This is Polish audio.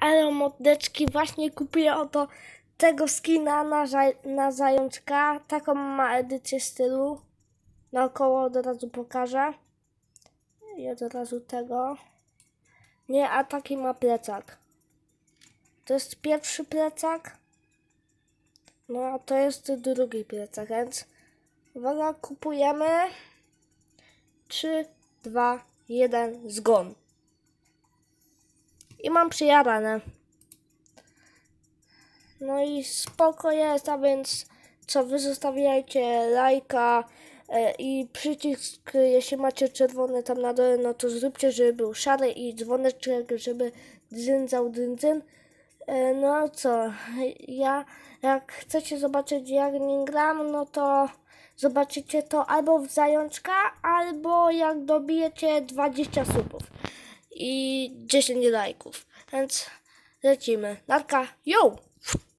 Ale mordeczki właśnie kupiłem oto tego skina na, na zajączka. Taką ma edycję stylu. Naokoło od razu pokażę. I od razu tego. Nie, a taki ma plecak. To jest pierwszy plecak. No a to jest drugi plecak, więc uwaga, kupujemy. 3, 2, 1, zgon. I mam przyjarane. No i spoko jest, a więc co, wy zostawiajcie lajka e, i przycisk, jeśli macie czerwony tam na dole, no to zróbcie, żeby był szary i dzwoneczek, żeby dzyndzał dzyndzyn. E, no co, ja jak chcecie zobaczyć jak nie gram, no to zobaczycie to albo w zajączka, albo jak dobijecie 20 subów i 10 lajków. Więc lecimy. Narka, yo!